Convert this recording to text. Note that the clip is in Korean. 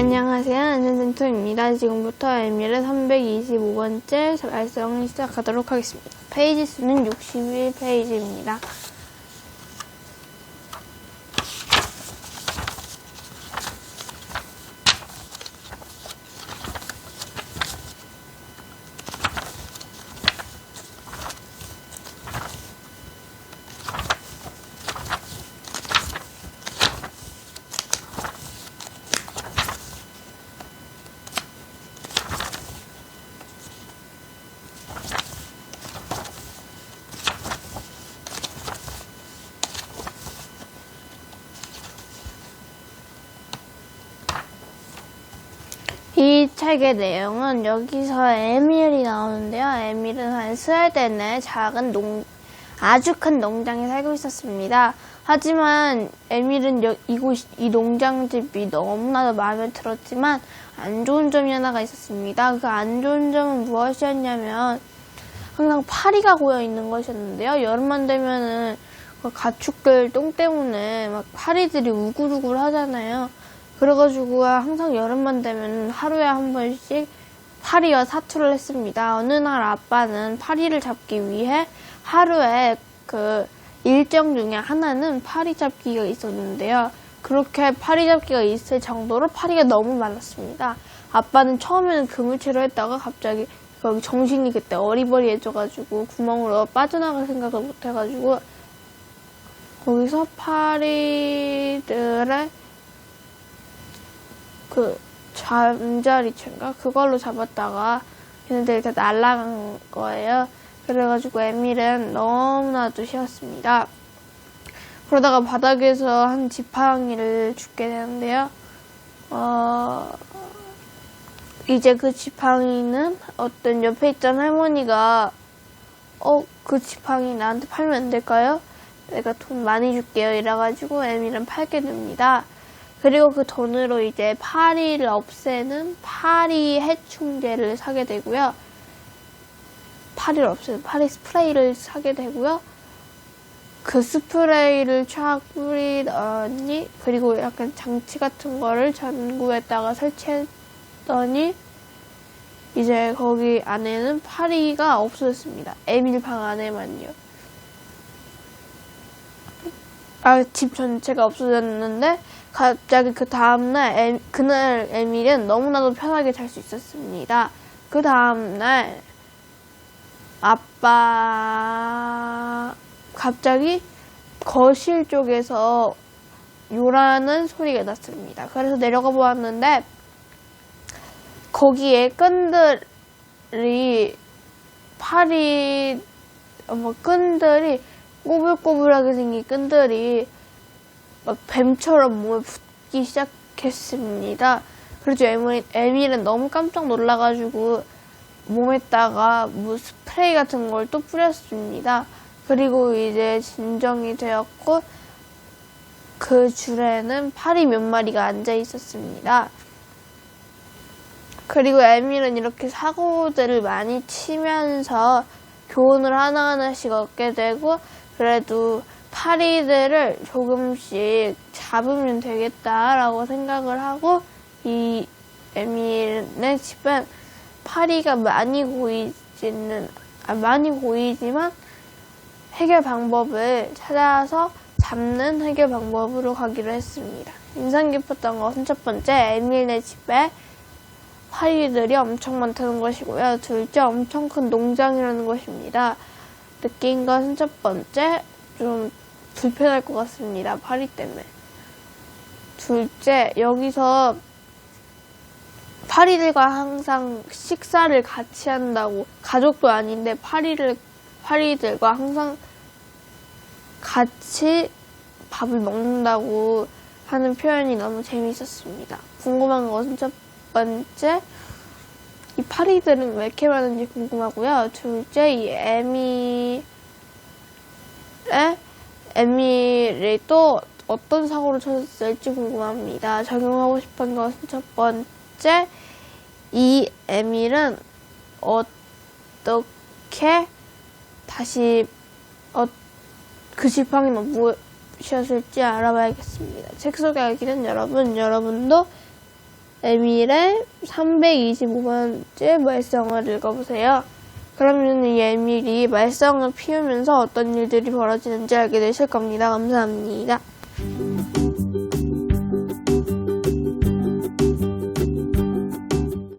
안녕하세요. 안전센터입니다. 지금부터 에밀의 325번째 발성을 시작하도록 하겠습니다. 페이지 수는 61페이지입니다. 이 책의 내용은 여기서 에밀이 나오는데요. 에밀은 한 스웨덴의 작은 농, 아주 큰 농장에 살고 있었습니다. 하지만 에밀은 여- 이곳, 이 농장집이 너무나도 마음에 들었지만 안 좋은 점이 하나가 있었습니다. 그 안 좋은 점은 무엇이었냐면 항상 파리가 고여 있는 것이었는데요. 여름만 되면은 그 가축들 똥 때문에 막 파리들이 우글우글 하잖아요. 그래가지고 항상 여름만 되면 하루에 한 번씩 파리와 사투를 했습니다. 어느 날 아빠는 파리를 잡기 위해 하루에 그 일정 중에 하나는 파리 잡기가 있었는데요. 그렇게 파리 잡기가 있을 정도로 파리가 너무 많았습니다. 아빠는 처음에는 그물체로 했다가 갑자기 거기 정신이 그때 어리버리해져가지고 구멍으로 빠져나갈 생각을 못해가지고 거기서 파리들의 그 잠자리채인가 그걸로 잡았다가 얘네들이 다 날아간 거예요. 그래가지고 에밀은 너무나도 싫었습니다. 그러다가 바닥에서 한 지팡이를 죽게 되는데요. 어, 이제 그 지팡이는 어떤 옆에 있던 할머니가 어, 그 지팡이 나한테 팔면 안 될까요? 내가 돈 많이 줄게요. 이래가지고 에밀은 팔게 됩니다. 그리고 그 돈으로 이제 파리를 없애는 파리 해충제를 사게 되고요. 파리를 없애는 파리 스프레이를 사게 되고요. 그 스프레이를 촥 뿌리더니 그리고 약간 장치 같은 거를 전구에다가 설치했더니 이제 거기 안에는 파리가 없어졌습니다. 에밀 방 안에만요. 아, 집 전체가 없어졌는데 갑자기 그 다음날 에- 그날 에밀은 너무나도 편하게 잘 수 있었습니다. 그 다음날 아빠 갑자기 거실 쪽에서 요라는 소리가 났습니다. 그래서 내려가 보았는데 거기에 끈들이 팔이 어, 뭐 끈들이 꼬불꼬불하게 생긴 끈들이 막 뱀처럼 몸에 붙기 시작했습니다. 그래서 에밀, 에밀은 너무 깜짝 놀라가지고 몸에다가 뭐 스프레이 같은 걸 또 뿌렸습니다. 그리고 이제 진정이 되었고 그 줄에는 파리 몇 마리가 앉아 있었습니다. 그리고 에밀은 이렇게 사고들을 많이 치면서 교훈을 하나하나씩 얻게 되고 그래도 파리들을 조금씩 잡으면 되겠다라고 생각을 하고 이 에밀의 집은 파리가 많이 고이지는 아, 많이 고이지만 해결 방법을 찾아서 잡는 해결 방법으로 가기로 했습니다. 인상 깊었던 것은 첫 번째 에밀네 집에 파리들이 엄청 많다는 것이고요. 둘째 엄청 큰 농장이라는 것입니다. 느낀 것은 첫 번째 좀 불편할 것 같습니다. 파리 때문에. 둘째 여기서 파리들과 항상 식사를 같이 한다고 가족도 아닌데 파리를 파리들과 항상 같이 밥을 먹는다고 하는 표현이 너무 재미있었습니다. 궁금한 것은 첫 번째 이 파리들은 왜 이렇게 많은지 궁금하고요. 둘째 이 에미의 에밀이 또 어떤 사고를 쳤을지 궁금합니다. 적용하고 싶은 것은 첫 번째 이 에밀은 어떻게 다시 어, 그 지팡이는 무엇이었을지 알아봐야겠습니다. 책 알기는 여러분, 여러분도 에밀의 325번째 말썽을 읽어보세요. 그러면 이 에밀이 말썽을 피우면서 어떤 일들이 벌어지는지 알게 되실 겁니다. 감사합니다.